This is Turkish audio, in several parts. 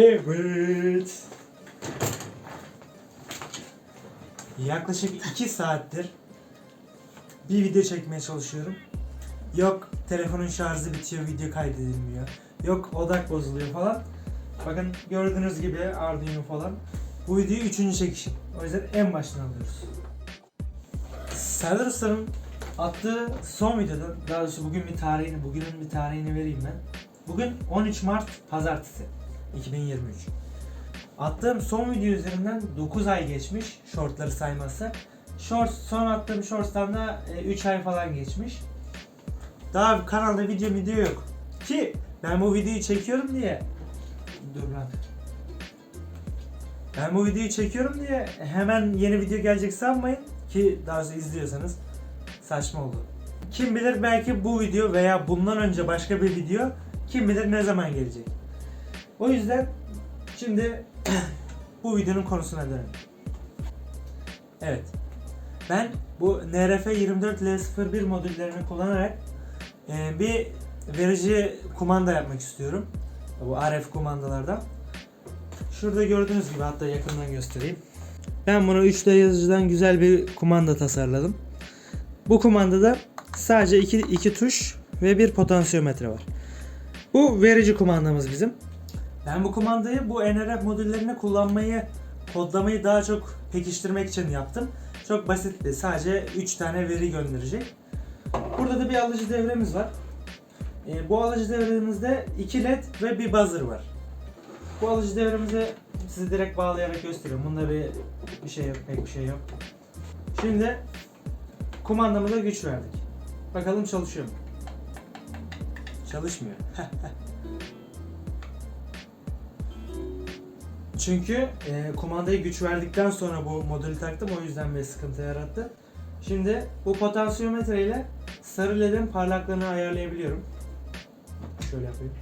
Evet. Yaklaşık 2 saattir bir video çekmeye çalışıyorum. Yok telefonun şarjı bitiyor, video kaydedilmiyor. Yok odak bozuluyor falan. Bakın gördüğünüz gibi Arduino falan. Bu videoyu üçüncü çekişim. O yüzden en baştan alıyoruz. Serdar attığı son videoda, daha doğrusu bugün bir tarihini, bugünün bir tarihini vereyim ben. Bugün 13 Mart Pazartesi 2023. Attığım son video üzerinden 9 ay geçmiş shortları saymazsa. Shorts, son attığım shorts'tan da 3 ay falan geçmiş. Daha kanalda video video yok. Ki ben bu videoyu çekiyorum diye Dur lan. Ben bu videoyu çekiyorum diye hemen yeni video gelecek sanmayın ki daha sonra izliyorsanız saçma oldu. Kim bilir belki bu video veya bundan önce başka bir video kim bilir ne zaman gelecek. O yüzden şimdi bu videonun konusuna dönelim. Evet. Ben bu NRF24L01 modüllerini kullanarak e, bir verici kumanda yapmak istiyorum. Bu RF kumandalardan. Şurada gördüğünüz gibi hatta yakından göstereyim. Ben bunu 3D yazıcıdan güzel bir kumanda tasarladım. Bu kumandada sadece iki, iki tuş ve bir potansiyometre var. Bu verici kumandamız bizim. Ben bu kumandayı bu NRF modüllerini kullanmayı, kodlamayı daha çok pekiştirmek için yaptım. Çok basitti. Sadece 3 tane veri gönderecek. Burada da bir alıcı devremiz var. E, bu alıcı devremizde 2 led ve bir buzzer var. Bu alıcı devremizi size direkt bağlayarak gösteriyorum. Bunda bir bir şey yok, pek bir şey yok. Şimdi kumandamıza güç verdik. Bakalım çalışıyor mu? Çalışmıyor. Çünkü e, kumandayı güç verdikten sonra bu modülü taktım o yüzden bir sıkıntı yarattı. Şimdi bu potansiyometre ile sarı ledin parlaklığını ayarlayabiliyorum. Şöyle yapayım.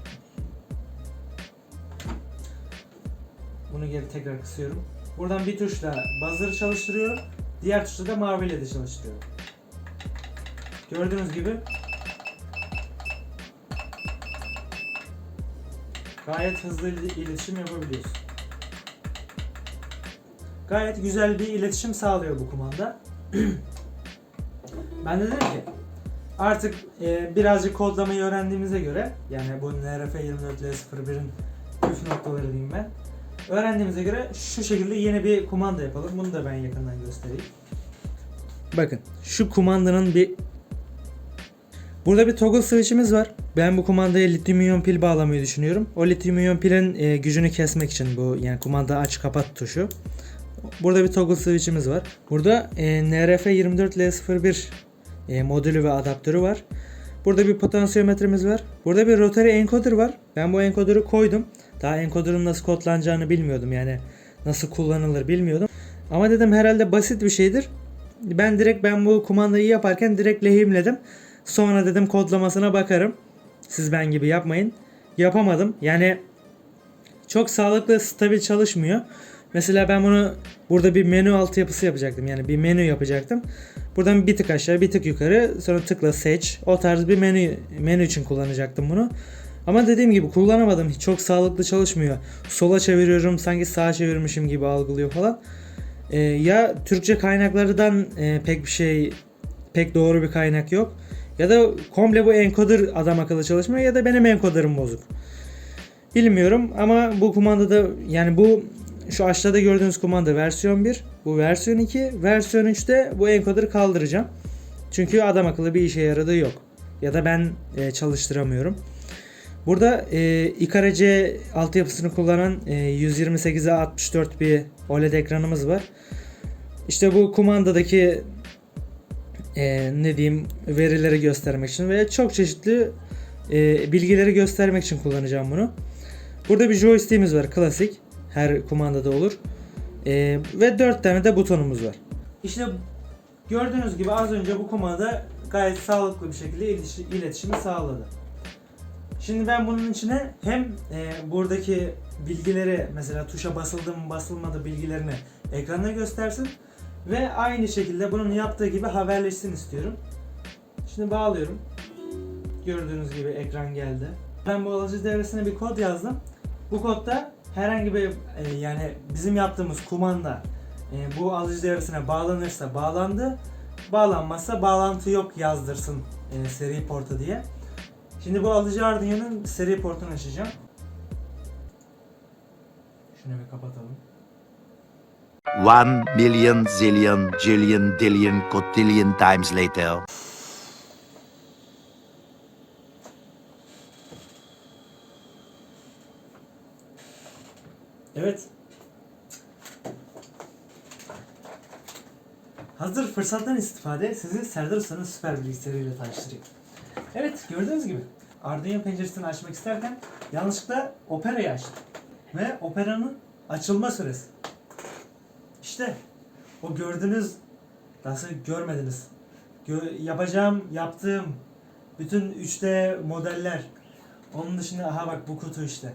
Bunu geri tekrar kısıyorum. Buradan bir tuşla buzzer'ı çalıştırıyorum. Diğer tuşla da mavi led'i çalıştırıyorum. Gördüğünüz gibi gayet hızlı il- iletişim yapabiliyoruz. Gayet güzel bir iletişim sağlıyor bu kumanda. ben de dedim ki artık e, birazcık kodlamayı öğrendiğimize göre yani bu NRF24L01'in püf noktaları diyeyim ben. Öğrendiğimize göre şu şekilde yeni bir kumanda yapalım. Bunu da ben yakından göstereyim. Bakın şu kumandanın bir Burada bir toggle switch'imiz var. Ben bu kumandaya lityum iyon pil bağlamayı düşünüyorum. O lityum iyon pilin e, gücünü kesmek için bu yani kumanda aç kapat tuşu. Burada bir toggle switch'imiz var. Burada e, NRF24L01 e, modülü ve adaptörü var. Burada bir potansiyometremiz var. Burada bir rotary encoder var. Ben bu encoder'ı koydum. Daha encoder'ın nasıl kodlanacağını bilmiyordum. Yani nasıl kullanılır bilmiyordum. Ama dedim herhalde basit bir şeydir. Ben direkt ben bu kumandayı yaparken direkt lehimledim. Sonra dedim kodlamasına bakarım. Siz ben gibi yapmayın. Yapamadım. Yani çok sağlıklı, stabil çalışmıyor. Mesela ben bunu burada bir menü altyapısı yapacaktım. Yani bir menü yapacaktım. Buradan bir tık aşağı, bir tık yukarı, sonra tıkla seç. O tarz bir menü menü için kullanacaktım bunu. Ama dediğim gibi kullanamadım. Çok sağlıklı çalışmıyor. Sola çeviriyorum sanki sağa çevirmişim gibi algılıyor falan. Ee, ya Türkçe kaynaklardan e, pek bir şey pek doğru bir kaynak yok. Ya da komple bu encoder adam akıllı çalışmıyor ya da benim encoder'ım bozuk. Bilmiyorum ama bu kumandada yani bu şu aşağıda gördüğünüz kumanda versiyon 1, bu versiyon 2, versiyon 3'te bu encoder'ı kaldıracağım. Çünkü adam akıllı bir işe yaradığı yok. Ya da ben e, çalıştıramıyorum. Burada e, Ikara C altyapısını kullanan e, 128'e 64 bir OLED ekranımız var. İşte bu kumandadaki e, ne diyeyim verileri göstermek için ve çok çeşitli e, bilgileri göstermek için kullanacağım bunu. Burada bir joystick'imiz var klasik. Her kumandada olur. E, ve 4 tane de butonumuz var. İşte gördüğünüz gibi az önce bu kumanda gayet sağlıklı bir şekilde iletişimi sağladı. Şimdi ben bunun içine hem e, buradaki bilgileri mesela tuşa basıldı mı basılmadı bilgilerini ekranda göstersin ve aynı şekilde bunun yaptığı gibi haberleşsin istiyorum. Şimdi bağlıyorum. Gördüğünüz gibi ekran geldi. Ben bu alıcı devresine bir kod yazdım. Bu kodda herhangi bir e, yani bizim yaptığımız kumanda e, bu alıcı devresine bağlanırsa bağlandı, bağlanmazsa bağlantı yok yazdırsın e, seri porta diye. Şimdi bu alıcı Arduino'nun seri portunu açacağım. Şunu bir kapatalım. One million zillion jillion dillion cotillion times later. Evet. Hazır fırsattan istifade sizi Serdar Usta'nın süper bilgisayarıyla tanıştırayım. Evet gördüğünüz gibi Arduino penceresini açmak isterken yanlışlıkla Opera'yı açtım. Ve Opera'nın açılma süresi. İşte o gördüğünüz nasıl görmediniz. Gö- yapacağım, yaptığım bütün 3D modeller. Onun dışında aha bak bu kutu işte.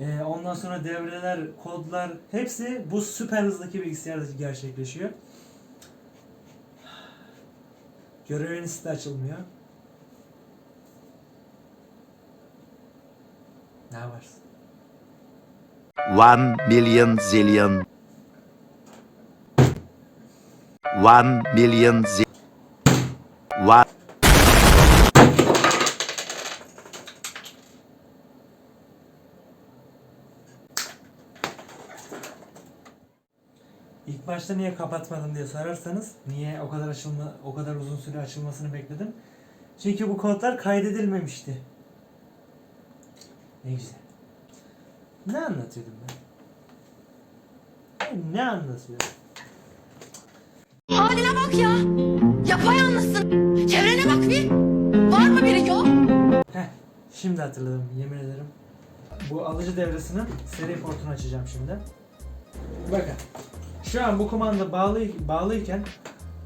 Ee, ondan sonra devreler, kodlar hepsi bu süper hızdaki bilgisayarda gerçekleşiyor. Göreviniz de açılmıyor. Ne varsın? One million zillion. One million zi. One. İlk başta niye kapatmadım diye sorarsanız niye o kadar açılma o kadar uzun süre açılmasını bekledim. Çünkü bu kodlar kaydedilmemişti. Ne güzel. Ne anlatıyordum ben? Ben ne anlatıyorum? Haline bak ya. Yapayalnızsın. Çevrene bak bir. Var mı biri yok? Heh, şimdi hatırladım yemin ederim. Bu alıcı devresinin seri portunu açacağım şimdi. Bakın. Şu an bu kumanda bağlı bağlıyken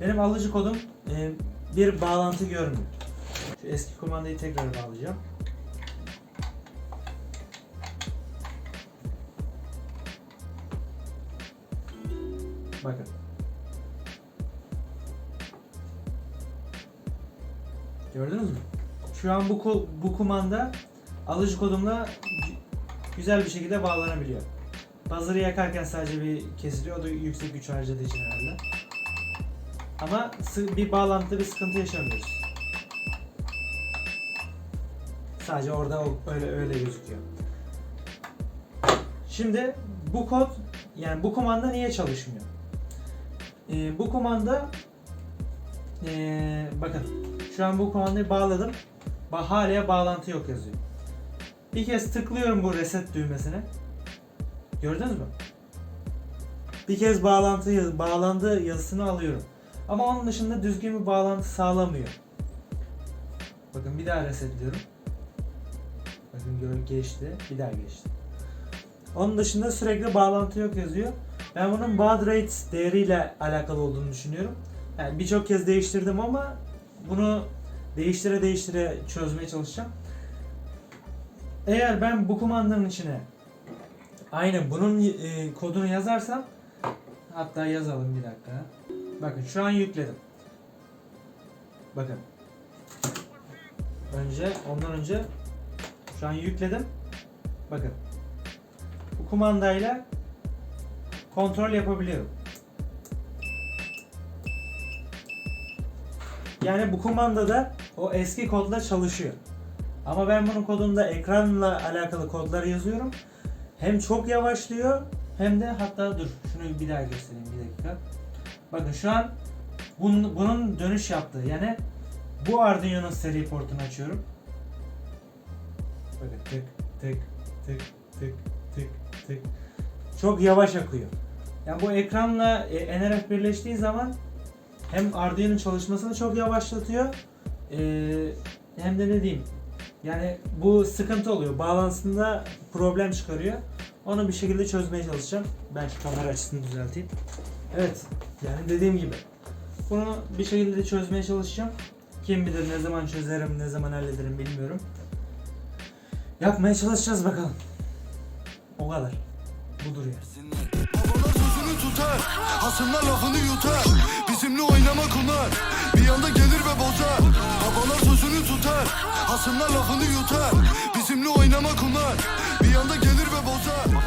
benim alıcı kodum e, bir bağlantı görmüyor. Şu eski kumandayı tekrar bağlayacağım. Bakın. Gördünüz mü? Şu an bu bu kumanda alıcı kodumla gü- güzel bir şekilde bağlanabiliyor. Buzzer'ı yakarken sadece bir kesiliyor. O da yüksek güç harcadığı için herhalde. Ama bir bağlantıda bir sıkıntı yaşamıyoruz. Sadece orada öyle öyle gözüküyor. Şimdi bu kod yani bu kumanda niye çalışmıyor? Ee, bu kumanda ee, bakın şu an bu kumandayı bağladım. Ba hala bağlantı yok yazıyor. Bir kez tıklıyorum bu reset düğmesine. Gördünüz mü? Bir kez bağlantı yaz- bağlandı yazısını alıyorum. Ama onun dışında düzgün bir bağlantı sağlamıyor. Bakın bir daha resetliyorum. Bakın gör geçti. Bir daha geçti. Onun dışında sürekli bağlantı yok yazıyor. Ben bunun baud rate değeriyle alakalı olduğunu düşünüyorum. Yani birçok kez değiştirdim ama bunu değiştire değiştire çözmeye çalışacağım. Eğer ben bu kumandanın içine aynen bunun e, kodunu yazarsam hatta yazalım bir dakika. Bakın şu an yükledim. Bakın. Önce ondan önce şu an yükledim. Bakın. Bu kumandayla kontrol yapabiliyorum. Yani bu kumandada o eski kodla çalışıyor. Ama ben bunun kodunda ekranla alakalı kodlar yazıyorum. Hem çok yavaşlıyor hem de hatta dur şunu bir daha göstereyim bir dakika. Bakın şu an bunun, bunun dönüş yaptığı yani bu Arduino'nun seri portunu açıyorum. Bakın tık tık tık tık tık tık. Çok yavaş akıyor. Yani bu ekranla e, NRF birleştiği zaman hem Arduino'nun çalışmasını çok yavaşlatıyor e, hem de ne diyeyim yani bu sıkıntı oluyor. Bağlantısında problem çıkarıyor. Onu bir şekilde çözmeye çalışacağım. Ben şu kamera açısını düzelteyim. Evet. Yani dediğim gibi. Bunu bir şekilde de çözmeye çalışacağım. Kim bilir ne zaman çözerim, ne zaman hallederim bilmiyorum. Yapmaya çalışacağız bakalım. O kadar. Budur yani. Sözünü tutar, hasımlar lafını yutar. Bizimle oynamak onlar, bir anda gelir ve bozar. Babalar sözünü tutar, hasımlar lafını yutar. Bizimle oynamak onlar, bir anda gelir ve bozar.